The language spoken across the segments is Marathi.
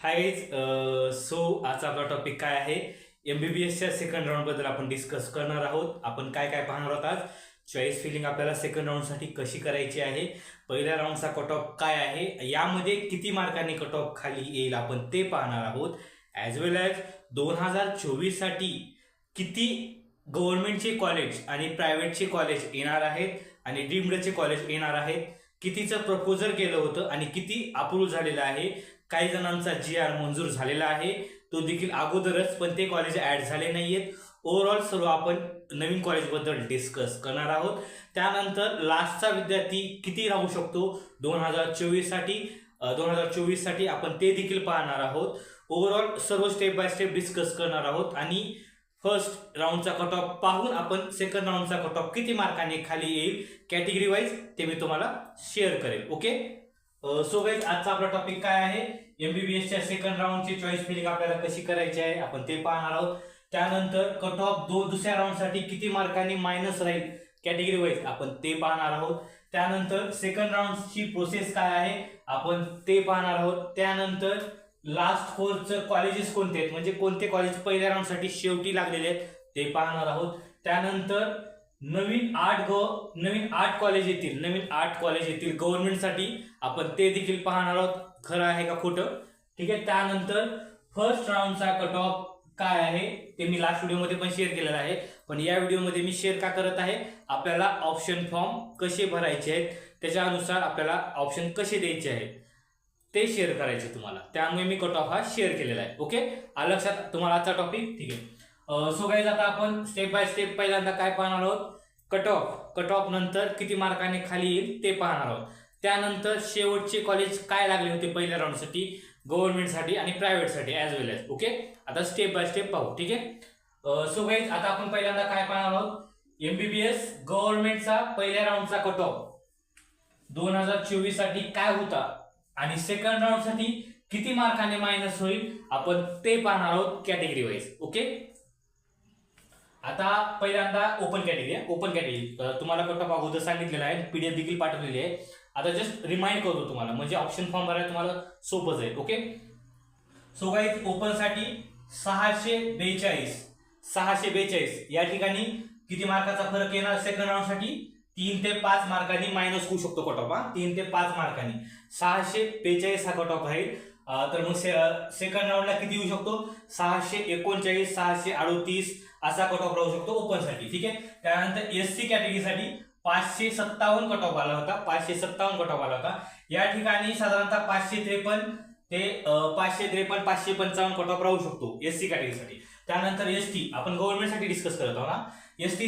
हाय सो आजचा आपला टॉपिक काय आहे? एमबीबीएसच्या सेकंड राऊंडबद्दल आपण डिस्कस करणार आहोत. आपण काय काय पाहणार आहोत आज? चॉईस फिलिंग आपल्याला सेकंड राऊंडसाठी कशी करायची आहे? पहिल्या राऊंडचा कट ऑफ काय आहे? यामध्ये किती मार्कांनी कट ऑफ खाली येईल आपण ते पाहणार आहोत. ॲज वेल ॲज दोन हजार चोवीससाठी किती गव्हर्नमेंटचे कॉलेज आणि प्रायव्हेटचे कॉलेज येणार आहेत आणि डीम्डचे कॉलेज येणार आहेत? कितीचं प्रपोजल केलं होतं आणि किती अप्रूव्ह झालेलं आहे? काही जणांचा जी आर मंजूर झालेला आहे. तो देखील अगोदरच पण ते कॉलेज ॲड झाले नाहीयेत. ओव्हरऑल सर्व आपण नवीन कॉलेजबद्दल डिस्कस करणार आहोत. त्यानंतर लास्टचा विद्यार्थी किती राहू शकतो? दोन हजार चोवीससाठी दोन हजार चोवीससाठी आपण ते देखील पाहणार आहोत. ओव्हरऑल सर्व स्टेप बाय स्टेप डिस्कस करणार आहोत. आणि फर्स्ट राऊंडचा कट ऑफ पाहून आपण सेकंड राऊंडचा कट ऑफ किती मार्काने खाली येईल? कॅटेगरी वाईज ते मी तुम्हाला शेअर करेल. ओके सो गाईज आजचा आपला टॉपिक काय आहे? एमबीबीएसच्या सेकंड राऊंडची चॉईस फिलिंग आपल्याला कशी करायची आहे? आपण ते पाहणार आहोत. त्यानंतर कट ऑफ दो दुसऱ्या राऊंडसाठी किती मार्कांनी मायनस राहील कॅटेगरी वाईज आपण ते पाहणार आहोत. त्यानंतर सेकंड राऊंडची प्रोसेस काय आहे? आपण ते पाहणार आहोत. त्यानंतर लास्ट फोरचं कॉलेजेस कोणते आहेत? म्हणजे कोणते कॉलेज पहिल्या राऊंडसाठी शेवटी लागलेले आहेत? ते पाहणार आहोत. त्यानंतर नवीन आठ ग नवीन आठ कॉलेज येतील. नवीन आठ कॉलेज येतील. गव्हर्नमेंटसाठी आपण ते देखील पाहणार आहोत. खरं आहे का खोटं? ठीक आहे त्यानंतर फर्स्ट राऊंडचा कट ऑफ काय आहे ते मी लास्ट व्हिडिओमध्ये पण शेअर केलेलं आहे. पण या व्हिडिओमध्ये मी शेअर का करत आहे? आपल्याला ऑप्शन फॉर्म कसे भरायचे आहेत त्याच्यानुसार आपल्याला ऑप्शन कसे द्यायचे आहेत ते शेअर करायचे तुम्हाला. त्यामुळे मी कट ऑफ हा शेअर केलेला आहे. ओके लक्षात तुम्हाला आजचा टॉपिक ठीक आहे. सो गाईज आता आपण स्टेप बाय स्टेप पहिल्यांदा काय पाहणार आहोत? कट ऑफ कट ऑफ नंतर किती मार्काने खाली येईल ते पाहणार आहोत. त्यानंतर शेवटचे कॉलेज काय लागले होते पहिल्या राऊंडसाठी गव्हर्नमेंटसाठी आणि प्रायव्हेटसाठी ॲज वेल एज ओके आता स्टेप बाय स्टेप पाहू ठीक आहे? सो गाईज आता आपण पहिल्यांदा काय पाहणार आहोत? एमबीबीएस गव्हर्नमेंटचा पहिल्या राऊंडचा कट ऑफ दोन हजार चोवीससाठी काय होता? आणि सेकंड राऊंडसाठी किती मार्काने मायनस होईल? आपण ते पाहणार आहोत कॅटेगरी वाईज ओके आता पहिल्यांदा ओपन कॅटेगरी आहे ओपन कॅटेगरी तुम्हाला कट ऑफ अगोदर सांगितलेलं आहे पीडीएफ देखील पाठवलेली आहे. आता जस्ट रिमाइंड करतो तुम्हाला. म्हणजे ऑप्शन फॉर्म भरायला तुम्हाला सोपं जाईल ओके सो गाईज ओपनसाठी सहाशे बेचाळीस सहाशे बेचाळीस. या ठिकाणी किती मार्काचा फरक येणार? सेकंड राऊंडसाठी तीन ते पाच मार्कांनी मायनस होऊ शकतो कट ऑफ हा? तीन ते पाच मार्कांनी. सहाशे बेचाळीस हा कट ऑफ राहील तर मग से सेकंड राऊंडला किती येऊ शकतो? सहाशे एकोणचाळीस सहाशे अडोतीस असा कट ऑफ राहू शकतो ओपनसाठी ठीक आहे? त्यानंतर एस सी कॅटेगरीसाठी पाचशे सत्तावन्न कट ऑफ आला होता. पाचशे सत्तावन्न कट ऑफ आला होता. या ठिकाणी साधारणतः पाचशे त्रेपन्न ते पाचशे त्रेपन्न पाचशे पंचावन्न कट ऑफ राहू शकतो एससी कॅटेगरीसाठी त्यानंतर एस टी आपण गव्हर्नमेंटसाठी डिस्कस करत आहोत ना. एस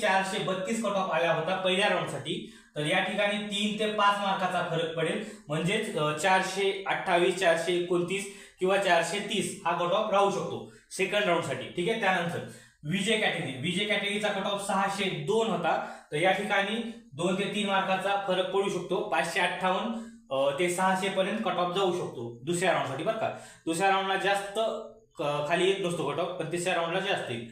चारशे बत्तीस कट ऑफ आला होता पहिल्या राऊंडसाठी तर या ठिकाणी तीन ते पाच मार्काचा फरक पडेल. म्हणजेच चारशे अठ्ठावीस चारशे एकोणतीस किंवा चारशे तीस हा कट ऑफ राहू शकतो सेकंड राऊंडसाठी ठीक आहे? त्यानंतर विजय कॅटेगरी विजय कॅटेगरीचा कट ऑफ सहाशे दोन होता. तर या ठिकाणी दोन ते तीन मार्काचा फरक पडू शकतो. पाचशे अठ्ठावन्न ते सहाशे पर्यंत कट ऑफ जाऊ शकतो दुसऱ्या राऊंडसाठी बरं का. दुसऱ्या राऊंडला जास्त खाली येत नसतो कट ऑफ पण तिसऱ्या राऊंडला जास्त येईल.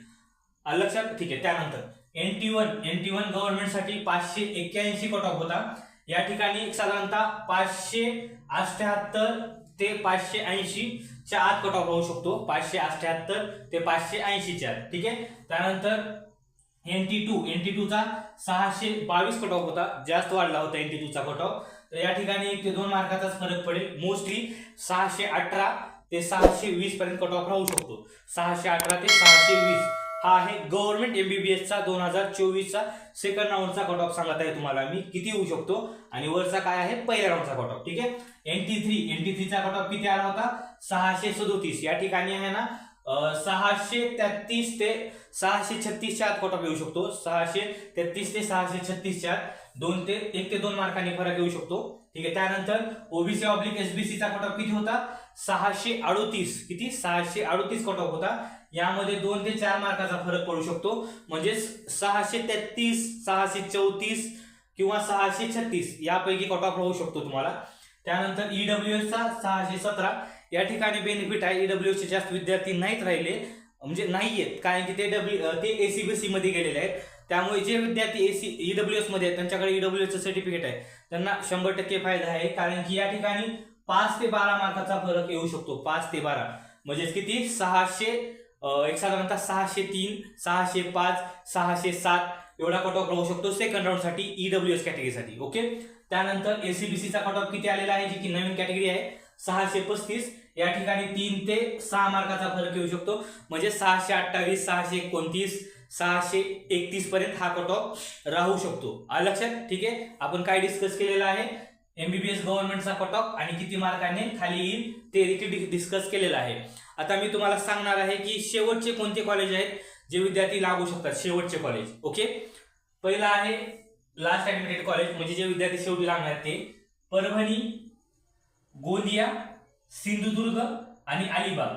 लक्षात ठीक आहे त्यानंतर N T one N T one गव्हर्नमेंटसाठी पाचशे एक्क्याऐंशी कट ऑफ होता. या ठिकाणी साधारणतः पाचशे अठ्याहत्तर ते पाचशे ऐंशी च्या आत कट ऑफ होऊ शकतो. पाचशे अठ्याहत्तर ते पाचशे ऐंशीच्या आत ठीक आहे? त्यानंतर N T two N T टूचा सहाशे बावीस कट ऑफ होता. जास्त वाढला होता एन टी टूचा कट ऑफ तर या ठिकाणी एक ते दोन मार्काचाच फरक पडेल. मोस्टली सहाशे अठरा ते सहाशे वीस पर्यंत कट ऑफ राहू शकतो. सहाशे अठरा ते सहाशे वीस. हा आहे गव्हर्नमेंट एसचा दोन हजार चोवीसचा सेकंड राऊंडचा कट ऑफ सांगत आहे तुम्हाला मी. किती होऊ शकतो? आणि वरचा काय आहे? पहिल्या राऊंडचा कट ऑफ ठीक आहे? N T three N T थ्रीचा cut off किती आला होता? सहाशे सदोतीस. या ठिकाणी आहे ना सहाशे तेहतीस ते सहाशे छत्तीसच्या आत कोटा ऑफ येऊ शकतो. सहाशे तेहतीस ते सहाशे छत्तीसच्या आत दोन ते एक ते दोन मार्कांनी फरक येऊ शकतो. ठीक आहे त्यानंतर ओबीसी ऑब्लिक एसबीसीचा कट ऑफ किती होता? सहाशे अडोतीस. किती? सहाशे अडोतीस कट ऑफ होता. यामध्ये दोन ते चार मार्काचा फरक पडू शकतो. म्हणजे सहाशे तेहतीस सहाशे चौतीस किंवा सहाशे छत्तीस यापैकी कट ऑफ राहू शकतो तुम्हाला. त्यानंतर ईडब्ल्यू एसचा सहाशे सतरा या ठिकाणी बेनिफिट आहे. ईडब्ल्यू चे जास्त विद्यार्थी नाहीत राहिले. म्हणजे नाही आहेत कारण की ते डब्ल्यू ते एसीबीसी मध्ये गेलेले आहेत. त्यामुळे जे विद्यार्थी एसी ईडब्ल्यू एसमध्ये आहेत त्यांच्याकडे ईडब्ल्यू एसचं सर्टिफिकेट आहे. त्यांना शंभर टक्के फायदा आहे. कारण की या ठिकाणी पाच ते बारा मार्काचा फरक येऊ शकतो. पाच ते बारा. म्हणजेच किती? सहाशे एक साधारणतः सहाशे तीन सहाशे पाच सहाशे सात एवढा कट ऑफ राहू शकतो सेकंड राऊंडसाठी ईडब्ल्यू एस कॅटेगरीसाठी ओके त्यानंतर एसीबीसीचा कट ऑफ किती आलेला आहे? जी की नवीन कॅटेगरी आहे. सहाशे पस्तीस. या ठिकाणी तीन ते सहा मार्काचा फरक येऊ शकतो. म्हणजे सहाशे अठ्ठावीस सहाशे एकोणतीस सहाशे एकतीस पर्यंत हा कट ऑफ राहू शकतो. लक्षात? ठीक आहे? आपण काय डिस्कस केलेला आहे? एमबीबीएस गव्हर्नमेंटचा कट ऑफ आणि किती मार्काने खाली येईल ते देखील डिस्कस केलेलं आहे. आता मी तुम्हाला सांगणार आहे की शेवटचे कोणते कॉलेज आहेत जे विद्यार्थी लागू शकतात? शेवटचे कॉलेज ओके पहिला आहे लास्ट ऍडमिटेड कॉलेज म्हणजे जे विद्यार्थी शेवटी लागणार ते परभणी गोंदिया सिंधुदुर्ग आणि अलिबाग.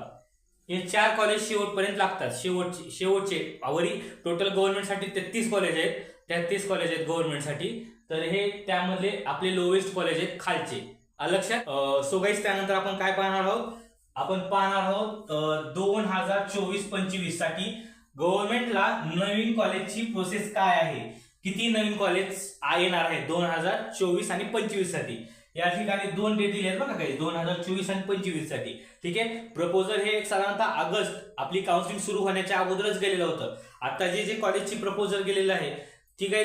हे चार कॉलेज शेवटपर्यंत लागतात. शेवटचे शेवटचे आवरी टोटल गव्हर्नमेंटसाठी तेहतीस कॉलेज आहेत. तेहतीस कॉलेज आहेत गव्हर्नमेंटसाठी तर हे त्यामधले आपले लोवेस्ट कॉलेज आहेत खालचे. लक्षात? सोगाईस त्यानंतर आपण काय पाहणार आहोत? आपण पाहणार आहोत दोन हजार चोवीस पंचवीससाठी गव्हर्नमेंटला नवीन कॉलेजची प्रोसेस काय आहे? किती नवीन कॉलेज येणार आहे दोन हजार चोवीस आणि पंचवीससाठी? या ठिकाणी दोन डेट दिले आहेत बघा काही दोन हजार चोवीस आणि पंचवीससाठी. ठीक आहे? प्रपोजल हे एक साधारणतः ऑगस्ट आपली काउन्सिलिंग सुरू होण्याच्या अगोदरच गेलेलं होतं. आता जे जे कॉलेजची प्रपोजल गेलेलं आहे ती काही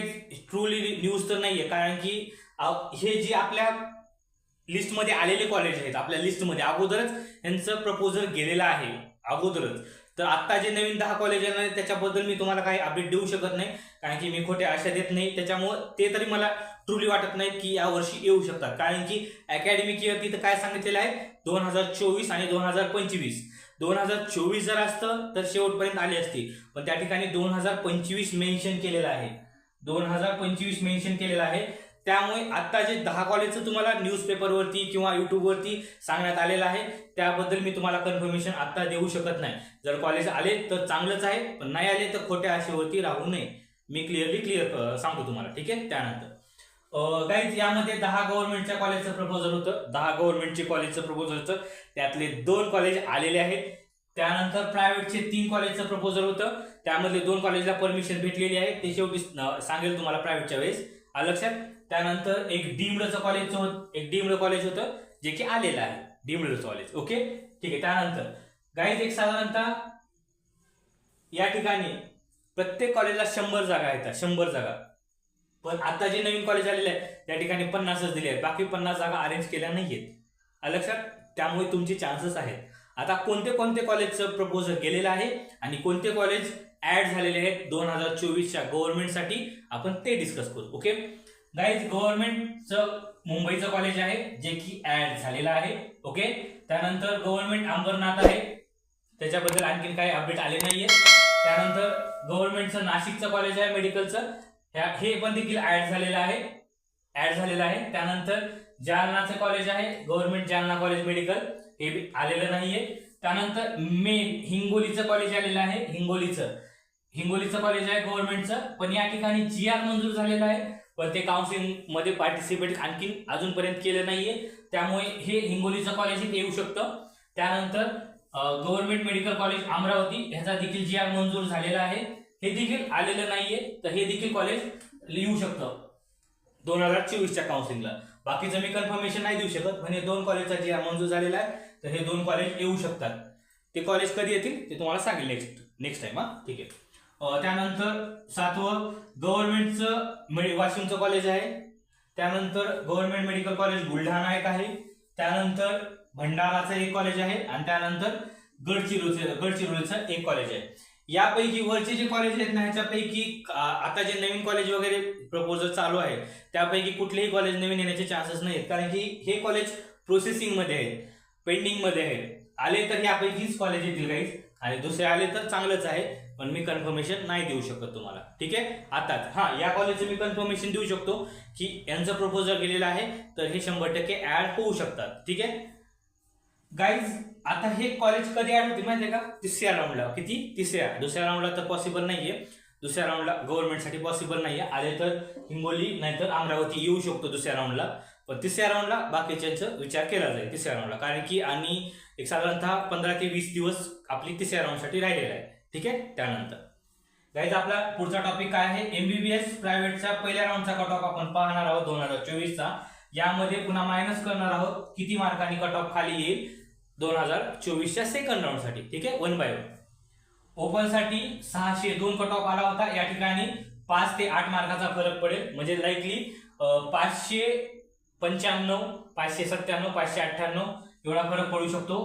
ट्रूली न्यूज तर नाहीये. कारण की हे जे आपल्या लिस्टमध्ये आलेले कॉलेज आहेत आपल्या लिस्टमध्ये अगोदरच यांचं प्रपोजल गेलेलं आहे. अगोदरच. तर आत्ता जे नवीन दहा कॉलेज येणार आहेत त्याच्याबद्दल मी तुम्हाला काही अपडेट देऊ शकत नाही. कारण की मी खोटे आशा देत नाही. त्याच्यामुळं ते तरी मला ट्रुली वाटत नाही की या वर्षी येऊ शकतात. कारण की अकॅडमिक इयर तिथं काय सांगितलेलं आहे? दोन हजार चोवीस आणि दोन हजार पंचवीस. दोन हजार चोवीस जर असतं तर शेवटपर्यंत आले असते. पण त्या ठिकाणी दोन हजार पंचवीस मेन्शन केलेलं आहे. दोन हजार पंचवीस मेन्शन केलेलं आहे. त्यामुळे आत्ता जे दहा कॉलेजचं तुम्हाला न्यूजपेपरवरती किंवा यूट्यूबवरती सांगण्यात आलेलं आहे त्याबद्दल मी तुम्हाला कन्फर्मेशन आत्ता देऊ शकत नाही. जर कॉलेज आले तर चांगलंच आहे पण नाही आले तर खोट्या आशेवरती राहू नये. मी क्लिअरली क्लिअर सांगतो तुम्हाला ठीक आहे? त्यानंतर. गाईज यामध्ये दहा गव्हर्नमेंटच्या कॉलेजचं प्रपोजल होतं. दहा गव्हर्नमेंटचे कॉलेजचं प्रपोजल होतं. त्यातले दोन कॉलेज आलेले आहेत. त्यानंतर प्रायव्हेटचे तीन कॉलेजचं प्रपोजल होतं. त्यामधले दोन कॉलेजला परमिशन भेटलेली आहे. ते शेवटी सांगेल तुम्हाला प्रायव्हेटच्या वेळेस. लक्षात? त्यानंतर एक डीमडचं कॉलेजचं एक डीमड कॉलेज होतं जे की आलेलं आहे डीमडचं कॉलेज ओके ठीक आहे त्यानंतर गाईज एक साधारणतः या ठिकाणी प्रत्येक कॉलेजला शंभर जागा येतात शंभर जागा. पण आता जे नवीन कॉलेज आलेले आहे त्या ठिकाणी पन्नासच दिले आहेत बाकी पन्नास जागा अरेंज केल्या नाहीयेत. लक्षात त्यामुळे तुमचे चान्सेस आहेत. आता कोणते कोणते कॉलेजचं प्रपोजल गेलेलं आहे आणि कोणते कॉलेज ऍड झालेले आहेत दोन हजार चोवीसच्या गव्हर्नमेंटसाठी आपण ते डिस्कस करू ओके गाईज गव्हर्नमेंटचं मुंबईचं कॉलेज आहे जे की ऍड झालेलं आहे ओके त्यानंतर गव्हर्नमेंट अंबरनाथ आहे. त्याच्याबद्दल आणखीन काही अपडेट आले नाहीये. त्यानंतर गव्हर्नमेंटचं नाशिकचं कॉलेज आहे मेडिकलचं ह्या- हे पण देखील ऍड झालेलं आहे. ऍड झालेलं आहे. त्यानंतर जालनाचं कॉलेज आहे गव्हर्नमेंट जालना कॉलेज मेडिकल हे बी आलेलं नाहीये. त्यानंतर मेन हिंगोलीचं कॉलेज आलेलं आहे हिंगोलीचं. हिंगोलीचं कॉलेज आहे गव्हर्नमेंटचं पण या ठिकाणी जी आर मंजूर झालेलं आहे. पण ते काउन्सिलिंगमध्ये पार्टिसिपेट आणखीन अजूनपर्यंत केलं नाहीये. त्यामुळे हे हिंगोलीचं कॉलेज इथे येऊ शकतं. त्यानंतर गव्हर्नमेंट मेडिकल कॉलेज अमरावती ह्याचा देखील जी आर मंजूर झालेला आहे. हे देखील आलेलं नाहीये तर हे देखील कॉलेज येऊ शकतं. दोन हजार चोवीसच्या काउन्सिलिंगला बाकीचं मी कन्फर्मेशन नाही देऊ शकत म्हणजे दोन कॉलेजचा जी आर मंजूर झालेला आहे तर हे दोन कॉलेज येऊ शकतात. ते कॉलेज कधी येतील ते तुम्हाला सांगेल नेक्स्ट नेक्स्ट टाइम हा. ठीक आहे. त्यानंतर सातवं गव्हर्नमेंटचं मेडि वाशिमचं कॉलेज आहे. त्यानंतर गव्हर्नमेंट मेडिकल कॉलेज बुलढाणा एक आहे. त्यानंतर भंडाराचं एक कॉलेज आहे आणि त्यानंतर गडचिरोलीचं गडचिरोलीचं एक कॉलेज आहे. यापैकी वरचे जे कॉलेज आहेत ना ह्याच्यापैकी आता जे नवीन कॉलेज वगैरे प्रपोजल चालू आहे त्यापैकी कुठलेही कॉलेज नवीन येण्याचे चान्सेस नाही आहेत कारण की हे कॉलेज प्रोसेसिंगमध्ये आहे आहेत आहे आहेत. आले तर यापैकीच कॉलेज येतील काहीच आणि दुसरे आले तर चांगलंच आहे. पण मी कन्फर्मेशन नाही देऊ शकत तुम्हाला. ठीक आहे? आताच. हा या कॉलेजचं मी कन्फर्मेशन देऊ शकतो की यांचं प्रपोजल केलेलं आहे तर हे शंभर टक्के ऍड होऊ शकतात. ठीक आहे? गाईज आता हे कॉलेज कधी ऍड होते माहिती का? तिसऱ्या राऊंडला किती? तिसऱ्या. दुसऱ्या राऊंडला तर पॉसिबल नाहीये. दुसऱ्या राऊंडला गव्हर्नमेंटसाठी पॉसिबल नाहीये. आले तर हिंगोली नाहीतर अमरावती येऊ शकतो दुसऱ्या राऊंडला पण तिसऱ्या राऊंडला बाकीच्यांचा विचार केला जाईल तिसऱ्या राऊंडला कारण की आणि एक साधारणतः पंधरा ते वीस दिवस आपली तिसऱ्या राऊंडसाठी राहिलेला आहे. ठीक आहे? त्यानंतर. गाईज आपला पुढचा टॉपिक काय आहे? एमबीबीएस प्रायव्हेटचा पहिल्या राऊंडचा कट ऑफ आपण पाहणार आहोत दोन हजार चोवीसचा. यामध्ये पुन्हा मायनस करणार आहोत. किती मार्कांनी कट ऑफ खाली येईल? दोन हजार चोवीसच्या सेकंड राऊंडसाठी. ठीक आहे? वन बाय वन ओपनसाठी सहाशे दोन कट ऑफ आला होता. या ठिकाणी पाच ते आठ मार्काचा फरक पडेल. म्हणजे लाईकली पाचशे पंच्याण्णव पाचशे सत्त्याण्णव पाचशे अठ्ठ्याण्णव एवढा फरक पडू शकतो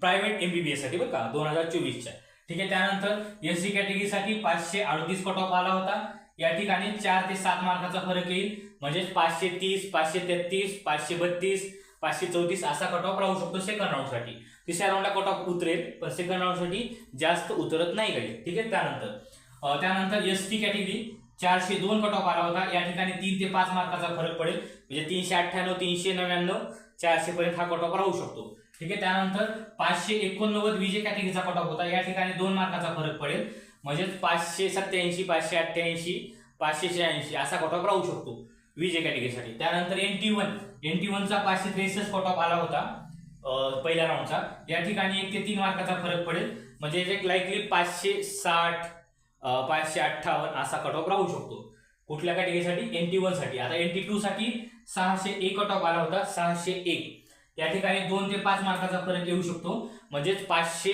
प्रायव्हेट एमबीबीएससाठी बरं का? दोन हजार चोवीसच्या. ठीक आहे त्यानंतर एस सी कॅटेगरीसाठी पाचशे अडतीस कट ऑफ आला होता. या ठिकाणी चार ते सात मार्काचा फरक येईल. म्हणजेच पाचशे तीस पाचशे तेहतीस पाचशे बत्तीस पाचशे चौतीस असा कट ऑफ राहू शकतो सेकंड राऊंडसाठी तिसऱ्या राऊंडला कट ऑफ उतरेल पण सेकंड राऊंडसाठी जास्त उतरत नाही काही. ठीक आहे त्यानंतर. त्यानंतर एस टी कॅटेगरी चारशे दोन कट ऑफ आला होता. या ठिकाणी तीन ते पाच मार्काचा फरक पडेल. म्हणजे तीनशे अठ्ठ्याण्णव तीनशे नव्याण्णव चारशे पर्यंत हा कट ऑफ राहू शकतो. ठीक आहे? त्यानंतर पाचशे एकोणनव्वद विजय कॅटेगरीचा कट ऑफ होता. या ठिकाणी दोन मार्काचा फरक पडेल. म्हणजेच पाचशे सत्याऐंशी पाचशे अठ्ठ्याऐंशी पाचशे शहाऐंशी असा कट ऑफ राहू शकतो विजय कॅटेगरीसाठी. त्यानंतर N T one N T वनचा पाचशे त्रेसष्ट कट ऑफ आला होता पहिल्या राऊंडचा या ठिकाणी एक ते तीन मार्काचा फरक पडेल. म्हणजे एक लाईकली पाचशे साठ पाचशे अठ्ठावन्न असा कट ऑफ राहू शकतो. कुठल्या कॅटेगरीसाठी एन टी वनसाठी आता एन टी टूसाठी सहाशे एक कट ऑफ आला होता सहाशे एक. या ठिकाणी दोन ते पाच मार्काचा फरक येऊ शकतो. म्हणजेच पाचशे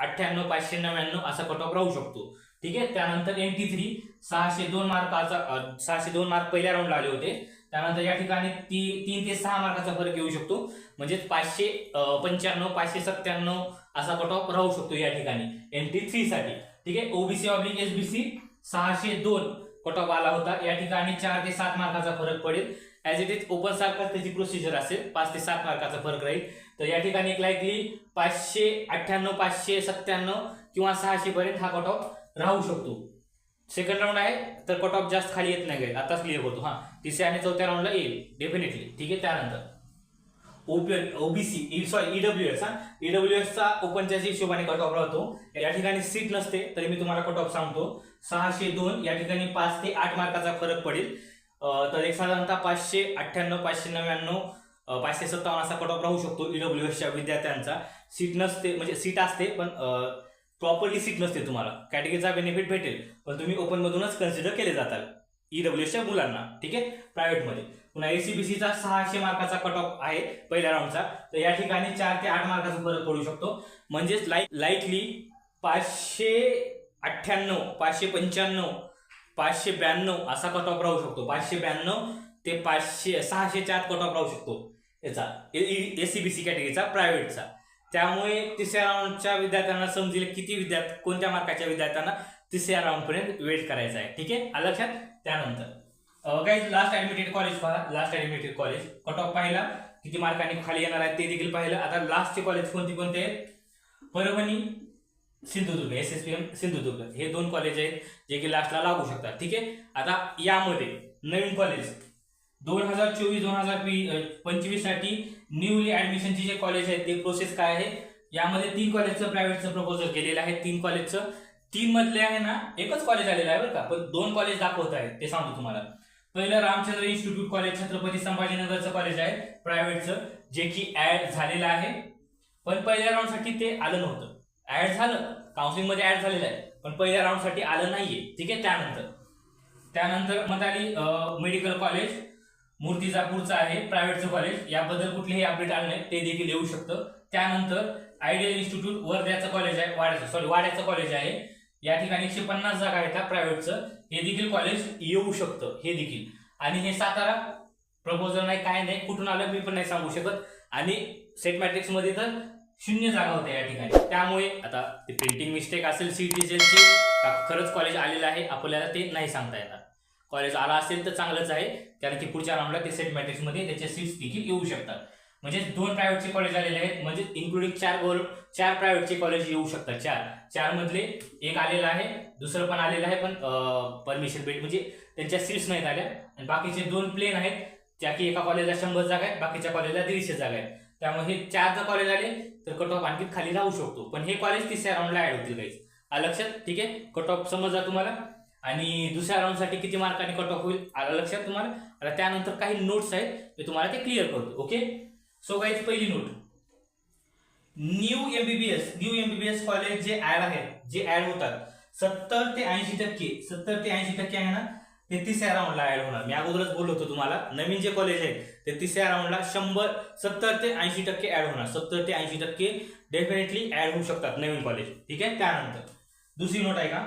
अठ्ठ्याण्णव पाचशे नव्याण्णव असा कट ऑफ राहू शकतो. ठीक आहे? त्यानंतर एन टी थ्री सहाशे दोन मार्काचा सहाशे दोन मार्क पहिल्या राऊंडला आले होते. त्यानंतर या ठिकाणी ती तीन ते सहा मार्काचा फरक येऊ शकतो. म्हणजेच पाचशे पंच्याण्णव पाचशे सत्त्याण्णव असा कट ऑफ राहू शकतो या ठिकाणी एन टी थ्री साठी. ठीक आहे? ओबीसी ऑब्लिक एसबीसी सहाशे दोन कट ऑफ आला होता. या ठिकाणी चार ते सात मार्काचा फरक पडेल. ऍज इट इज ओपन सारखं त्याची प्रोसिजर असेल. पाच ते सात मार्काचा फरक राहील. तर या ठिकाणी एक लाईकली पाचशे अठ्ठ्याण्णव पाचशे सत्त्याण्णव किंवा सहाशे पर्यंत हा कट ऑफ राहू शकतो. सेकंड राऊंड आहे तर कट ऑफ जास्त खाली येत नाही गेल आताच क्लिअर होतो हा. तिसऱ्या आणि चौथ्या राऊंडला येईल. डेफिनेटली ठीक आहे? त्यानंतर. OPL OBC sorry EW S हा. ईडब्ल्यू एसचा ओपनच्या हिशोबाने कट ऑफ राहतो. या ठिकाणी सीट नसते तरी मी तुम्हाला कट ऑफ सांगतो. सहाशे दोन या ठिकाणी पाच ते आठ मार्काचा फरक पडेल. तर एक साधारणतः पाचशे अठ्ठ्याण्णव पाचशे नव्याण्णव पाचशे सत्तावन्न असा कट ऑफ राहू शकतो ईडब्ल्यू एसच्या विद्यार्थ्यांचा. सीट नसते म्हणजे सीट असते पण प्रॉपरली सीट नसते तुम्हाला. कॅटेगरीचा बेनिफिट भेटेल पण तुम्ही ओपनमधूनच कन्सिडर केले जातात डब्ल्यू एसच्या मुलांना ठीक आहे? प्रायव्हेटमध्ये पुन्हा एसीबीसीचा सहाशे मार्काचा कट ऑफ आहे पहिल्या राऊंडचा तर या ठिकाणी चार ते आठ मार्काचा फरक पडू शकतो. म्हणजेच लाईक लाईकली पाचशे अठ्ठ्याण्णव पाचशे पंच्याण्णव पाचशे ब्याण्णव असा कट ऑफ राहू शकतो. पाचशे ब्याण्णव ते पाचशे सहाशेच्या आत कट ऑफ राहू शकतो. याचा एसीबीसी कॅटेगरीचा प्रायव्हेटचा त्यामुळे तिसऱ्या राऊंडच्या विद्यार्थ्यांना समजेल किती विद्यार्थी कोणत्या मार्काच्या विद्यार्थ्यांना तिसऱ्या राऊंडपर्यंत वेट करायचा आहे. ठीक आहे? आलं लक्षात? त्यानंतर. काही लास्ट ॲडमिटेड कॉलेज पहा. Last admitted college cut off पाहिला. किती मार्कांनी खाली येणार आहे ते देखील पाहिलं. आता लास्टचे कॉलेज कोणते कोणते आहेत? Parbhani Sindhudurg S S P M Sindhudurg. हे दोन कॉलेज आहेत जे की लास्टला लागू शकतात. ठीक आहे? आता यामध्ये नवीन कॉलेज दोन हजार चोवीस दोन हजार पंचवीससाठी न्यूली ऍडमिशनचे जे कॉलेज आहेत ते प्रोसेस काय आहे? यामध्ये तीन कॉलेजचं प्रायव्हेटचं प्रपोजल केलेलं आहे. तीन कॉलेजचं तीन मधले आहे ना एकच कॉलेज आलेलं आहे बरं का. पण दोन कॉलेज दाखवत आहेत ते सांगतो तुम्हाला. पहिलं रामचंद्र इन्स्टिट्यूट कॉलेज छत्रपती संभाजीनगरचं कॉलेज आहे प्रायव्हेटचं जे की ऍड झालेलं आहे. पण पहिल्या राऊंडसाठी ते आलं नव्हतं. ऍड झालं काउन्सिलिंगमध्ये ऍड झालेलं आहे. पण पहिल्या राऊंडसाठी आलं नाहीये. ठीक आहे? त्यानंतर. त्यानंतर मग आली मेडिकल कॉलेज मूर्तिजापूरचं आहे प्रायव्हेटचं कॉलेज याबद्दल कुठलेही अपडेट आलं नाही. ते देखील येऊ शकतं. त्यानंतर आयडियल इन्स्टिट्यूट वर्ध्याचं कॉलेज आहे वाड्याचं सॉरी वाड्याचं कॉलेज आहे. या ठिकाणी एकशे पन्नास जागा आहेत प्रायव्हेटचं हे देखील कॉलेज येऊ शकतं. हे देखील. आणि हे सातारा प्रपोजल नाही काय नाही. कुठून आलं मी पण नाही सांगू शकत. आणि सेट मॅट्रिक्समध्ये तर शून्य जागा होत्या या ठिकाणी. त्यामुळे आता ते प्रिंटिंग मिस्टेक असेल सीटीजेलची खरंच कॉलेज आलेलं आहे आपल्याला ते नाही सांगता येणार. कॉलेज आला असेल तर चांगलंच आहे कारण की पुढच्या राऊंडला ते सेट मॅट्रिक्समध्ये त्याचे सीट्स देखील येऊ शकतात. म्हणजे दोन प्रायव्हेटचे कॉलेज आलेले आहेत म्हणजे इन्क्लुडिंग चार गोल चार प्रायव्हेटचे कॉलेज येऊ शकतात. चार. चार मधले एक आलेलं आहे दुसरं पण आलेलं आहे पण परमिशन भेट म्हणजे त्यांच्या सीट्स नाहीत आल्या. आणि बाकीचे दोन प्लेन आहेत त्या की एका कॉलेजला शंभर जागा आहेत बाकीच्या कॉलेजला दीडशे जागा आहेत. त्यामुळे हे चार जर कॉलेज आले तर कट ऑफ आणखी खाली राहू शकतो. पण हे कॉलेज तिसऱ्या राऊंडला ऍड होतील काही आलं लक्षात? ठीक आहे? कट ऑफ समजा तुम्हाला? आणि दुसऱ्या राऊंडसाठी किती मार्काने कट ऑफ होईल? आलं लक्षात तुम्हाला? आता त्यानंतर काही नोट्स आहेत ते तुम्हाला ते क्लिअर करतो ओके सो गाईज पहिली note new MBBS new MBBS college जे ऍड आहेत जे ऍड होतात सत्तर ते ऐंशी टक्के सत्तर ते ऐंशी टक्के आहे ना? ते तिसऱ्या राऊंडला ऍड होणार. मी अगोदरच बोललो होतो तुम्हाला नवीन जे कॉलेज आहे ते तिसऱ्या राऊंडला शंभर सत्तर ते ऐंशी टक्के ऍड होणार. सत्तर ते ऐंशी टक्के डेफिनेटली ऍड होऊ शकतात नवीन कॉलेज ठीक आहे? त्यानंतर दुसरी नोट आहे का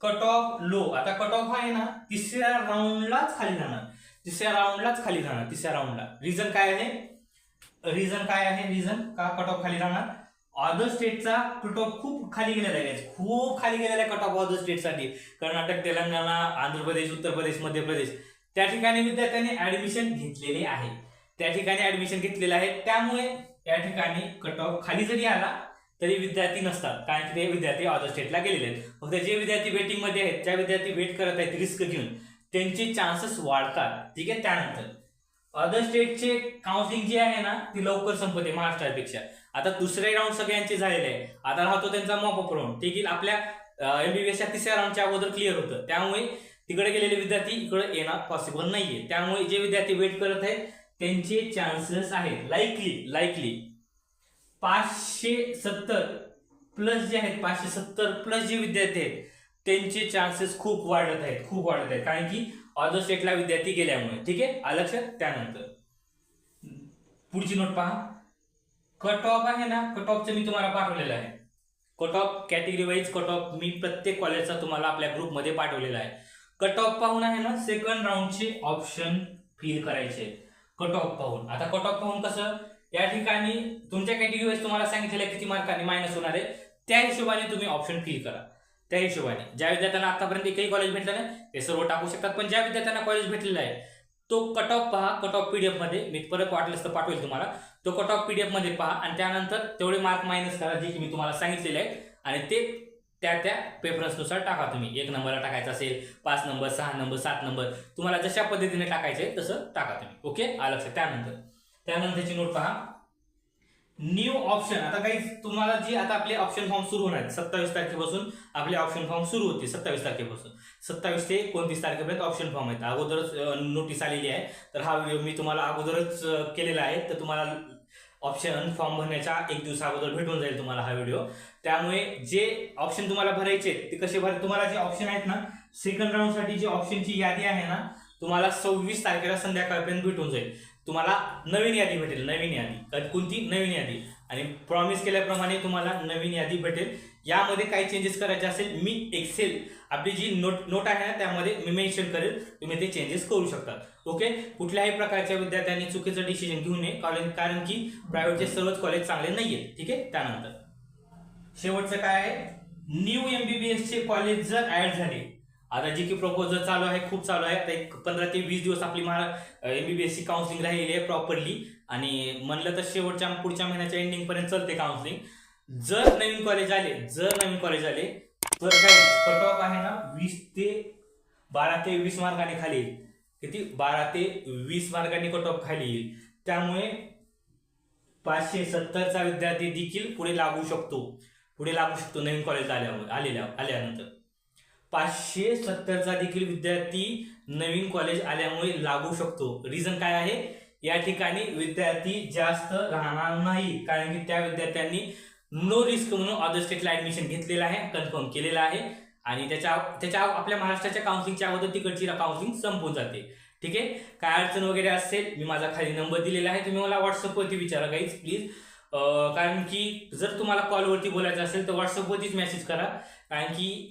कट ऑफ लो आता कट ऑफ आहे ना तिसऱ्या राऊंडलाच खाली जाणार. तिसऱ्या राऊंडलाच खाली जाणार तिसऱ्या राऊंडला रिझन काय आहे? रिझन काय आहे? रिझन का कट ऑफ खाली जाणार? ऑदर स्टेटचा कट ऑफ खूप खाली गेलेला आहे खूप खाली गेलेला आहे कट ऑफ ऑदर स्टेटसाठी कर्नाटक तेलंगणा आंध्र प्रदेश उत्तर प्रदेश मध्य प्रदेश. त्या ठिकाणी विद्यार्थ्यांनी ऍडमिशन घेतलेले आहे. त्या ठिकाणी ऍडमिशन घेतलेलं आहे. त्यामुळे या ठिकाणी कट ऑफ खाली जरी आला तरी विद्यार्थी नसतात. कारण की ते विद्यार्थी ऑदर स्टेटला गेलेले आहेत. फक्त जे विद्यार्थी वेटिंगमध्ये आहेत ज्या विद्यार्थी वेट करत आहेत रिस्क घेऊन त्यांचे चान्सेस वाढतात. ठीक आहे? त्यानंतर अदर स्टेटचे काउन्सिलिंग जे आहे ना ती लवकर संपते महाराष्ट्रापेक्षा. आता दुसरे राऊंड सगळ्यांचे झालेले आहे आता राहतो त्यांचा मॉपअप राऊंड देखील आपल्या एमबीबीएसच्या तिसऱ्या राऊंडच्या अगोदर क्लिअर होतं. त्यामुळे तिकडे गेलेले विद्यार्थी इकडे येणं पॉसिबल नाहीये. त्यामुळे जे विद्यार्थी वेट करत आहेत त्यांचे चान्सेस आहेत. लाईकली लाईकली पाचशे सत्तर प्लस जे आहेत पाचशे सत्तर प्लस जे विद्यार्थी आहेत त्यांचे चान्सेस खूप वाढत आहेत खूप वाढत आहेत. कारण की अदर स्टेटला विद्यार्थी गेल्यामुळे ठीक आहे? आलं लक्षात? त्यानंतर. पुढची नोट पहा. कट ऑफ आहे ना? कट ऑफचं मी तुम्हाला पाठवलेलं आहे. Cut off category wise cut off मी प्रत्येक कॉलेजचा तुम्हाला आपल्या ग्रुपमध्ये पाठवलेला आहे. कट ऑफ पाहून आहे ना सेकंड राऊंडचे ऑप्शन फिल करायचे. कट ऑफ पाहून. आता कट ऑफ पाहून कसं? या ठिकाणी तुमच्या कॅटेगरी वाईज तुम्हाला सांगितलेलं किती मार्कांनी मायनस होणार आहे. त्या हिशोबाने तुम्ही ऑप्शन फिल करा. त्या हिशोबाने. ज्या विद्यार्थ्यांना आतापर्यंत एकही कॉलेज भेटलं नाही ते सर्व टाकू शकतात. पण ज्या विद्यार्थ्यांना कॉलेज भेटलेलं आहे तो कट ऑफ पहा कट ऑफ पीडीएफमध्ये मी परत वाटलंच तर पाठवेल तुम्हाला. तो कट ऑफ पीडीएफमध्ये पहा आणि त्यानंतर तेवढे मार्क मायनस करा जे की मी तुम्हाला सांगितलेले आहेत. आणि ते त्या त्या प्रेफरन्सनुसार टाका तुम्ही. एक नंबरला टाकायचं असेल पाच नंबर सहा नंबर सात नंबर तुम्हाला जशा पद्धतीने टाकायचे तसं टाका तुम्ही. ओके आलं लक्षात. त्यानंतर. त्यानंतरची नोट पहा. न्यू ऑप्शन आता काही तुम्हाला जी आता आपले ऑप्शन फॉर्म सुरू होणार आहेत. सत्तावीस तारखेपासून आपले ऑप्शन फॉर्म सुरू होते सत्तावीस तारखेपासून. सत्तावीस ते एकोणतीस तारखेपर्यंत ऑप्शन फॉर्म आहेत. अगोदरच नोटीस आलेली आहे. तर हा व्हिडिओ मी तुम्हाला अगोदरच केलेला आहे. तर तुम्हाला ऑप्शन फॉर्म भरण्याच्या एक दिवसा अगोदर भेटून जाईल तुम्हाला हा व्हिडिओ. त्यामुळे जे ऑप्शन तुम्हाला भरायचे आहेत, ते कसे भर तुम्हाला जे ऑप्शन आहेत ना सेकंड राऊंडसाठी जी ऑप्शनची यादी आहे ना तुम्हाला सव्वीस तारखेला संध्याकाळपर्यंत भेटून जाईल. तुम्हाला नवीन यादी भेटेल नवीन यादी. कोणती? नवीन यादी. आणि प्रॉमिस केल्याप्रमाणे तुम्हाला नवीन यादी भेटेल. यामध्ये काही चेंजेस करायचे असेल मी एक्सेल आपली जी नोट नोट आहे ना त्यामध्ये मी मेन्शन करेल. तुम्ही ते चेंजेस करू शकता. ओके कुठल्याही प्रकारच्या विद्यार्थ्यांनी चुकीचं डिसिजन घेऊ नये कारण कारण की प्रायव्हेटचे सर्वच कॉलेज चांगले नाही आहेत ठीक आहे? त्यानंतर. शेवटचं काय आहे? न्यू एमबीबीएस चे कॉलेज जर ऍड झाले आता जी की प्रपोजल चालू आहे खूप चालू आहे. आता एक पंधरा ते वीस दिवस आपली मला एमबीबीएसची काउन्सिलिंग राहिलेली आहे प्रॉपरली आणि म्हणलं तर शेवटच्या पुढच्या महिन्याच्या एंडिंगपर्यंत चालते काउन्सिलिंग जर नवीन कॉलेज आले जर नवीन कॉलेज आले तर काय कट ऑफ आहे ना वीस ते बारा ते वीस मार्काने खाली येईल. किती? बारा ते वीस मार्काने कट ऑफ खाली येईल. त्यामुळे पाचशे सत्तरचा विद्यार्थी देखील पुढे लागू शकतो. पुढे लागू शकतो नवीन कॉलेज आल्यावर आलेल्या आल्यानंतर. पाचशे सत्तरचा देखील विद्यार्थी नवीन कॉलेज आल्यामुळे लागू शकतो. रिझन काय आहे? या ठिकाणी विद्यार्थी जास्त राहणार नाही. कारण की त्या विद्यार्थ्यांनी नो रिस्क म्हणून अदर स्टेटला ऍडमिशन घेतलेलं आहे कन्फर्म केलेलं आहे. आणि त्याच्या त्याच्या आपल्या महाराष्ट्राच्या काउन्सिलिंगच्या अगोदर तिकडची काउन्सिलिंग संपून जाते. ठीक आहे? काय अडचण वगैरे असेल मी माझा खाली नंबर दिलेला आहे. तुम्ही मला व्हॉट्सअपवरती विचारा काहीच प्लीज कारण की जर तुम्हाला कॉलवरती बोलायचं असेल तर व्हॉट्सअपवरतीच मेसेज करा. कारण की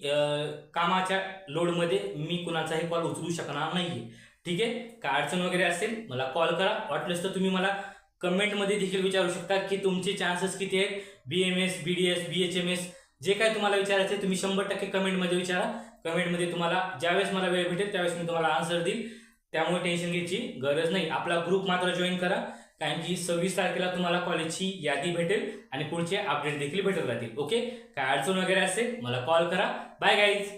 कामाच्या लोडमध्ये मी कुणाचाही कॉल उचलू शकणार नाही ठीक आहे? काय अडचण वगैरे असेल मला कॉल करा. वाटलंच तर तुम्ही मला कमेंटमध्ये देखील विचारू शकता की तुमचे चान्सेस किती आहेत? B M S B D S B H M S जे काय तुम्हाला विचारायचं तुम्ही शंभर टक्के कमेंटमध्ये विचारा. कमेंटमध्ये तुम्हाला ज्यावेळेस मला वेळ भेटेल त्यावेळेस मी तुम्हाला आन्सर देईल. त्यामुळे टेन्शन घ्यायची गरज नाही. आपला ग्रुप मात्र जॉईन करा. कारण की सव्वीस तारखेला तुम्हाला कॉलेजची यादी भेटेल आणि पुढचे अपडेट देखील भेटत राहतील. ओके? काय अडचण वगैरे असेल मला कॉल करा. Bye guys